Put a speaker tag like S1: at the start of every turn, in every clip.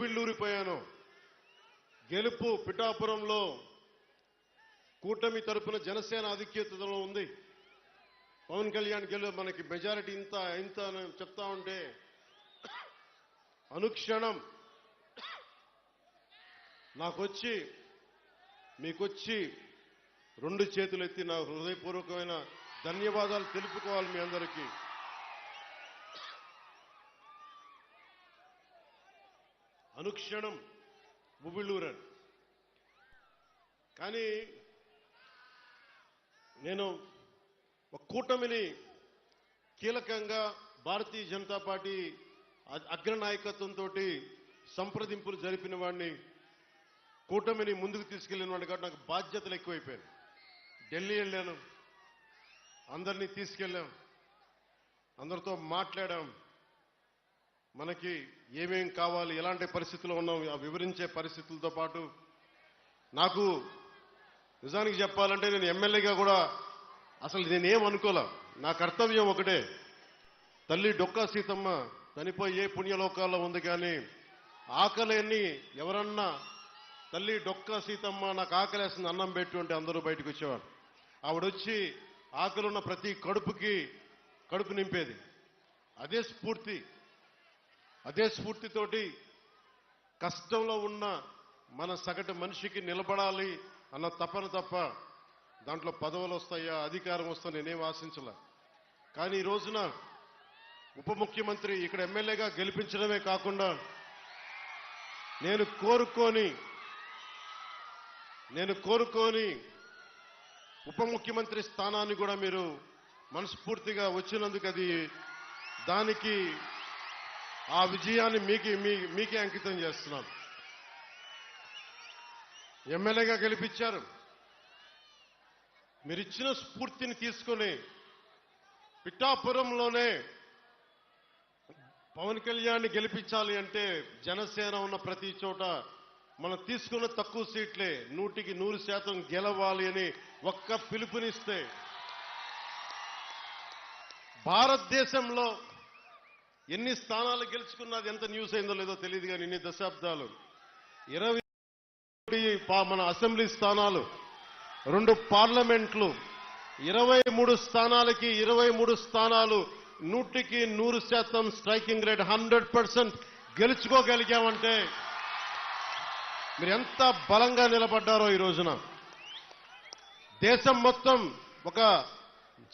S1: గుబిళ్ళూరిపోయాను గెలుపు పిఠాపురంలో కూటమి తరపున జనసేన ఆధిక్యతలో ఉంది. పవన్ కళ్యాణ్ గెలు మనకి మెజారిటీ ఇంత ఇంత అని చెప్తా ఉంటే అనుక్షణం నాకొచ్చి మీకొచ్చి రెండు చేతులు ఎత్తి నా హృదయపూర్వకమైన ధన్యవాదాలు తెలుపుకోవాలి మీ అందరికీ. అనుక్షణం ఉబిళ్ళూరన్ కానీ నేను ఒక కూటమిని కీలకంగా భారతీయ జనతా పార్టీ అగ్రనాయకత్వంతో సంప్రదింపులు జరిపిన వాడిని కూటమిని ముందుకు తీసుకెళ్ళిన వాడిని కాబట్టి నాకు బాధ్యతలు ఎక్కువైపోయాయి. ఢిల్లీ వెళ్ళాను అందరినీ తీసుకెళ్ళాం అందరితో మాట్లాడాం మనకి ఏమేం కావాలి ఎలాంటి పరిస్థితుల్లో ఉన్నాం ఆ వివరించే పరిస్థితులతో పాటు నాకు నిజానికి చెప్పాలంటే నేను ఎమ్మెల్యేగా కూడా అసలు నేనేం అనుకోలే. నా కర్తవ్యం ఒకటే. తల్లి డొక్కా సీతమ్మ చనిపోయి ఏ పుణ్యలోకాల్లో ఉంది కానీ ఆకలిని ఎవరన్నా తల్లి డొక్కా సీతమ్మ నాకు ఆకలేస్తుంది అన్నం పెట్టు అంటే అందరూ బయటకు వచ్చేవారు. ఆవిడొచ్చి ఆకలున్న ప్రతి కడుపుకి కడుపు నింపేది. అదే స్ఫూర్తి. అదే స్ఫూర్తితోటి కష్టంలో ఉన్న మన సగటు మనిషికి నిలబడాలి అన్న తపన తప్ప దాంట్లో పదవులు వస్తాయా అధికారం వస్తా నేనేం ఆశించలే. కానీ ఈ రోజున ఉప ముఖ్యమంత్రి ఇక్కడ ఎమ్మెల్యేగా గెలిపించడమే కాకుండా నేను కోరుకొని నేను కోరుకొని ఉప ముఖ్యమంత్రి స్థానాన్ని కూడా మీరు మనస్ఫూర్తిగా వచ్చినందుకు అది దానికి ఆ విజయాన్ని మీకు మీ- మీకే అంకితం చేస్తున్నాను. ఎమ్మెల్యేగా గెలిపించారు. మీరు ఇచ్చిన స్ఫూర్తిని తీసుకొని పిఠాపురంలోనే పవన్ కళ్యాణ్ గెలిపించాలి అంటే జనసేన ఉన్న ప్రతి చోట మనం తీసుకున్న తక్కువ సీట్లే నూటికి నూరు శాతం గెలవాలి అని ఒక్క పిలుపునిస్తే భారతదేశంలో ఎన్ని స్థానాలు గెలుచుకున్నది ఎంత న్యూస్ అయిందో లేదో తెలియదు కానీ ఇన్ని దశాబ్దాలు. ఇరవై మన అసెంబ్లీ స్థానాలు రెండు పార్లమెంట్లు ఇరవై మూడు స్థానాలకి ఇరవై మూడు స్థానాలు నూటికి నూరు శాతం స్ట్రైకింగ్ రేట్ హండ్రెడ్ పర్సెంట్ గెలుచుకోగలిగామంటే మీరు ఎంత బలంగా నిలబడ్డారో ఈ రోజున. దేశం మొత్తం ఒక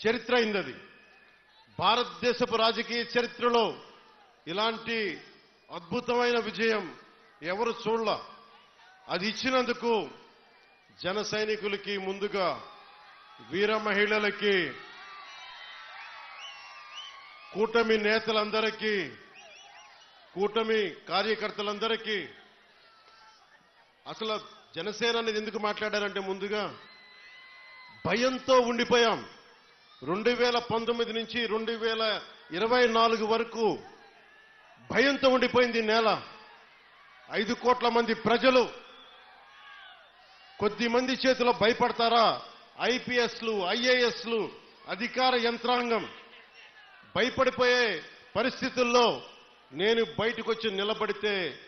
S1: చరిత్ర అయింది అది. భారతదేశపు రాజకీయ చరిత్రలో ఇలాంటి అద్భుతమైన విజయం ఎవరు చూడల? అది ఇచ్చినందుకు జన సైనికులకి ముందుగా వీర మహిళలకి కూటమి నేతలందరికీ కూటమి కార్యకర్తలందరికీ అసలు జనసేన అనేది ఎందుకు మాట్లాడారంటే ముందుగా భయంతో ఉండిపోయాం. రెండు వేల పంతొమ్మిది నుంచి రెండు వేల ఇరవై నాలుగు వరకు భయంతో ఉండిపోయింది నేల. ఐదు కోట్ల మంది ప్రజలు కొద్ది మంది చేతిలో భయపడతారా? ఐపీఎస్లు ఐఏఎస్లు అధికార యంత్రాంగం భయపడిపోయే పరిస్థితుల్లో నేను బయటకు వచ్చి నిలబడితే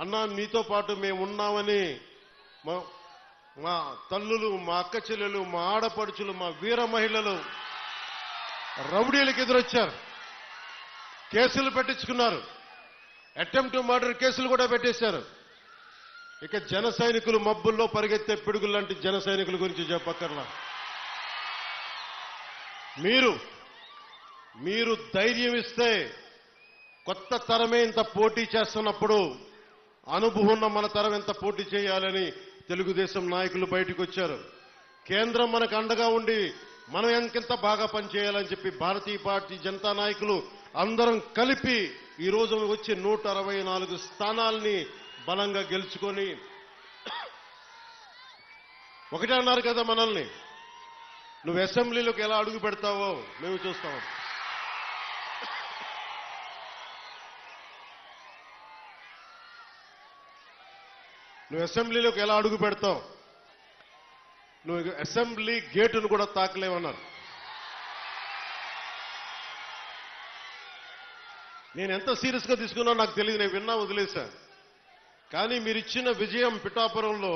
S1: అన్నా మీతో పాటు మేము ఉన్నామని మా మా తల్లులు మా అక్క చెల్లెలు మా ఆడపడుచులు మా వీర మహిళలు రౌడీలకు ఎదురొచ్చారు. కేసులు పెట్టించుకున్నారు. అటెంప్ట్ మర్డర్ కేసులు కూడా పెట్టేశారు. ఇక జన సైనికులు మబ్బుల్లో పరిగెత్తే పిడుగులు లాంటి జన సైనికుల గురించి చెప్పక్కర్లా. మీరు మీరు ధైర్యం ఇస్తే కొత్త తరమే ఇంత పోటీ చేస్తున్నప్పుడు అనుభవం ఉన్న మన తరం ఎంత పోటీ చేయాలని తెలుగుదేశం నాయకులు బయటకు వచ్చారు. కేంద్రం మనకు అండగా ఉండి మనం ఎంకెంత బాగా పనిచేయాలని చెప్పి భారతీయ పార్టీ జనతా నాయకులు అందరం కలిపి ఈ రోజు నూట అరవై నాలుగు స్థానాల్ని బలంగా గెలుచుకొని ఒకటే అన్నారు కదా మనల్ని నువ్వు అసెంబ్లీలోకి ఎలా అడుగు పెడతావో మేము చూస్తాం. నువ్వు అసెంబ్లీలోకి ఎలా అడుగు పెడతావు? నువ్వు అసెంబ్లీ గేటును కూడా తాకలేవన్నారు. నేను ఎంత సీరియస్గా తీసుకున్నా నాకు తెలియదు నేను విన్నా వదిలేశా. కానీ మీరు ఇచ్చిన విజయం పిఠాపురంలో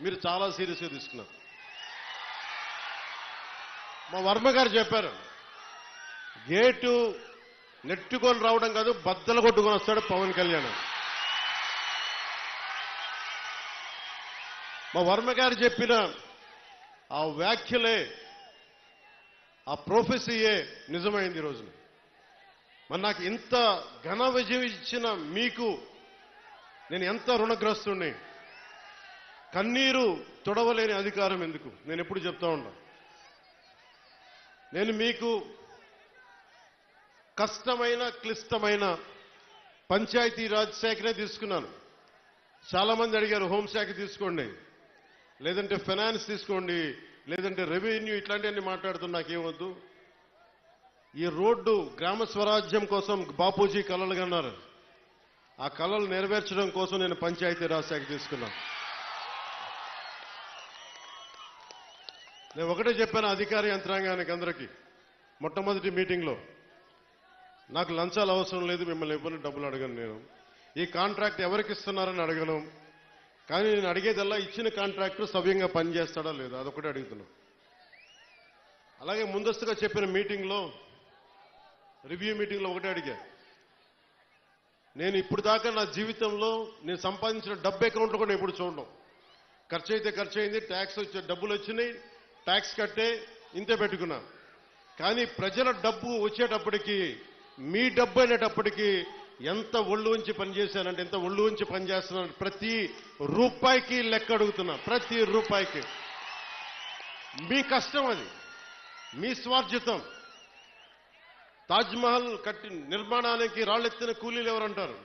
S1: మీరు చాలా సీరియస్గా తీసుకున్నారు. మా వర్మ గారు చెప్పారు గేటు నెట్టుకొని రావడం కాదు బద్దలు కొట్టుకొని వస్తాడు పవన్ కళ్యాణ్ మా వర్మ గారు చెప్పిన ఆ వ్యాఖ్యలే ఆ ప్రొఫెసీయే నిజమైంది ఈ రోజున. మరి నాకు ఇంత ఘన విజయం ఇచ్చిన మీకు నేను ఎంత రుణగ్రస్తుని కన్నీరు తొడవలేని అధికారం ఎందుకు? నేను ఎప్పుడు చెప్తా ఉన్నా. నేను మీకు కష్టమైన క్లిష్టమైన పంచాయతీ రాజ్ శాఖనే తీసుకున్నాను. చాలామంది అడిగారు హోంశాఖ తీసుకోండి లేదంటే ఫైనాన్స్ తీసుకోండి లేదంటే రెవెన్యూ ఇట్లాంటివన్నీ మాట్లాడుతున్నా నాకేమొద్దు ఈ రోడ్డు గ్రామ స్వరాజ్యం కోసం బాపూజీ కలలు కన్నారు ఆ కళలు నెరవేర్చడం కోసం నేను పంచాయతీ రాజ్ శాఖ తీసుకున్నాను నేను ఒకటే చెప్పాను అధికార యంత్రాంగానికి అందరికీ మొట్టమొదటి మీటింగ్లో. నాకు లంచాలు అవసరం లేదు మిమ్మల్ని ఎవరిని డబ్బులు అడగను నేను. ఈ కాంట్రాక్ట్ ఎవరికి ఇస్తున్నారని అడగను. కానీ నేను అడిగేదల్లా ఇచ్చిన కాంట్రాక్టర్ సవ్యంగా పనిచేస్తాడా లేదా అదొకటి అడుగుతున్నాను అలాగే ముందస్తుగా చెప్పిన మీటింగ్లో రివ్యూ మీటింగ్లో ఒకటే అడిగా. నేను ఇప్పుడు దాకా నా జీవితంలో నేను సంపాదించిన డబ్బు అకౌంట్లో కూడా ఎప్పుడు చూడడం ఖర్చు అయితే ఖర్చు అయింది ట్యాక్స్ వచ్చే డబ్బులు వచ్చినాయి ట్యాక్స్ కట్టే ఇంతే పెట్టుకున్నా. కానీ ప్రజల డబ్బు వచ్చేటప్పటికి మీ డబ్బు అనేటప్పటికీ ఎంత ఒళ్ళు ఉంచి పనిచేశానంటే ఎంత ఒళ్ళు ఉంచి పనిచేస్తున్నాను ప్రతి రూపాయికి లెక్క అడుగుతున్నా ప్రతి రూపాయికి. మీ కష్టం అది. మీ స్వార్జితం తాజ్మహల్ కట్టి నిర్మాణానికి రాళ్ళెత్తిన కూలీలు ఎవరంటారు?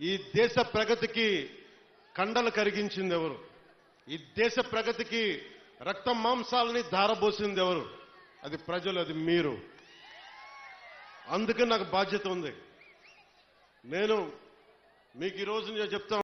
S1: ఈ దేశ ప్రగతికి కండలు కరిగించింది ఎవరు? ఈ దేశ ప్రగతికి రక్త మాంసాలని ధారబోసింది ఎవరు? అది ప్రజలు అది మీరు. అందుకే నాకు బాధ్యత ఉంది. నేను మీకు ఈరోజు నేను చెప్తాను